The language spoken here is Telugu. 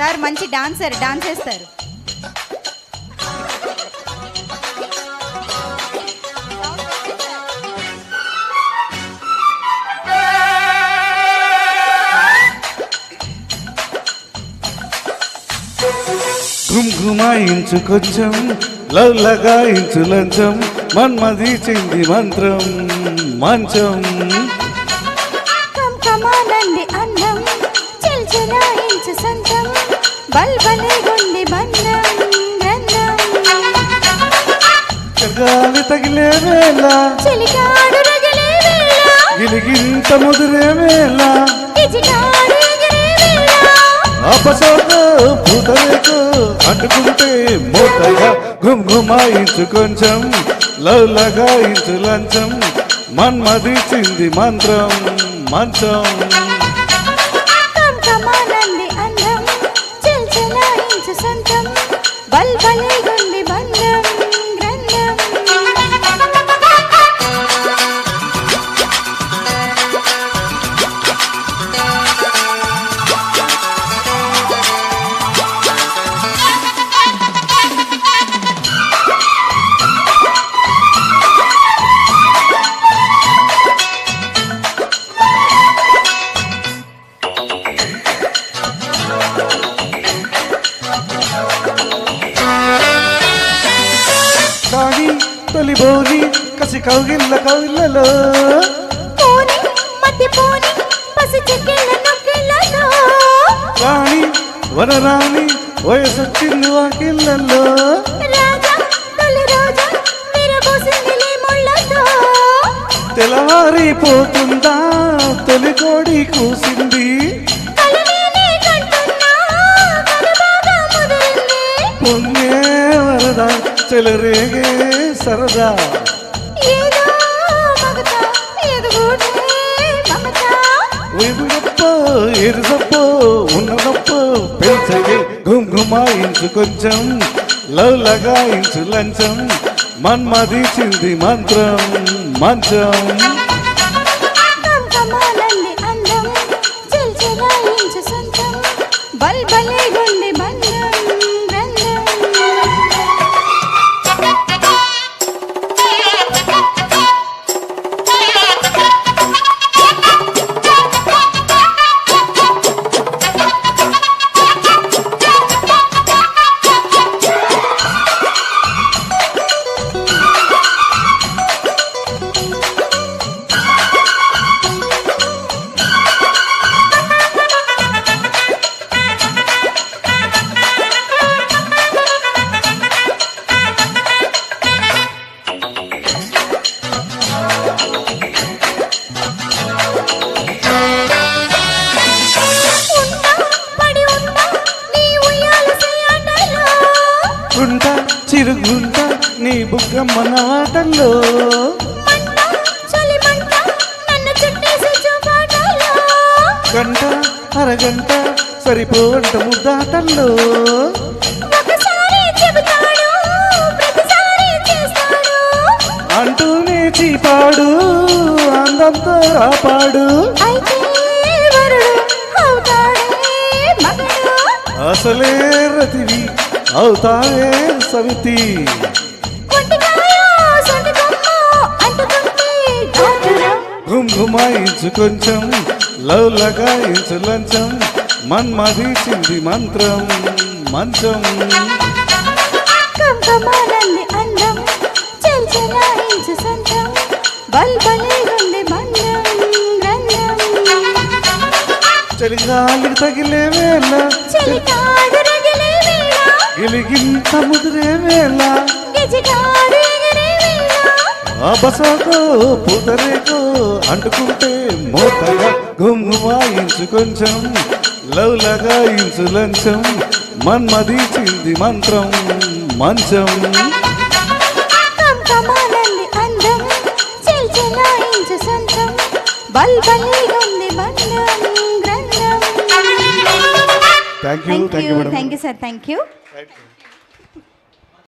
సార్ మంచి డాన్సర్ డాన్స్ చేస్తారు. ఘుమ్ఘుమాయించు కొంచెం లవ్ లగాయించు లంచం మన్మదీచింది మంత్రం మంచం. కమ్ కమానండి అందం చెల్ చెలాయించు సంతం. గాలి తగిలే వేళ. గిలిగింత ముదిరే వేళ. పూతరేకు అడ్డుకుంటే మూతగా ఘుమ్ఘుమాయించు కొంచెం లవ్ లగాయించు లంచం. మన్మదిచింది మంత్రం మంచం. బోని కసి కౌగిల్ల కౌగిల్లలో. పోని మధ్య పోని పసి చెక్కిళ్ళ నొక్కిళ్ళతో రాణి వనరాణి వయసొచ్చింది వాకిళ్ళల్లో. రాజా తొలి కోడి కూసింది. పొంగే వరద సరదా. మగత ఎదుగుటే మమత. వైపుగప్ప ఎరుసప్ప ఉన్నదప్ప పెంచగే గుమ్గుమాయించు కొంచెం లవ్ లగాయించు లంచం మన్మదిచింది మంత్రం మంచం. గుంట చిరుగుంట నీ బుగ్గమ్మ నాటల్లో. గంట అరగంట సరిపోవంట ముద్దాటల్లో. అంటూనే చీపాడు అందంతో రాపాడు అసలే రతివి అవుతావే ఘాటులో గుమ్గుమాయించు కొంచెం లవ్ లగాయించు లంచం. మన్మదిచింది మంత్రం మంచం. చలిగాలికి తగిలే వేళ. గిలిగింత ముదిరే వేళ. పూతరేకో అంటుకుంటే మూతగా గుమ్గుమాయించు కొంచెం లవ్ లగాయించు లంచం మన్మదిచింది మంత్రం మంచం. అందం చెల్ చెలాయించు సొంతం బంధం. thank you. Thank, thank you. Thank you, sir. Thank you. Thank you.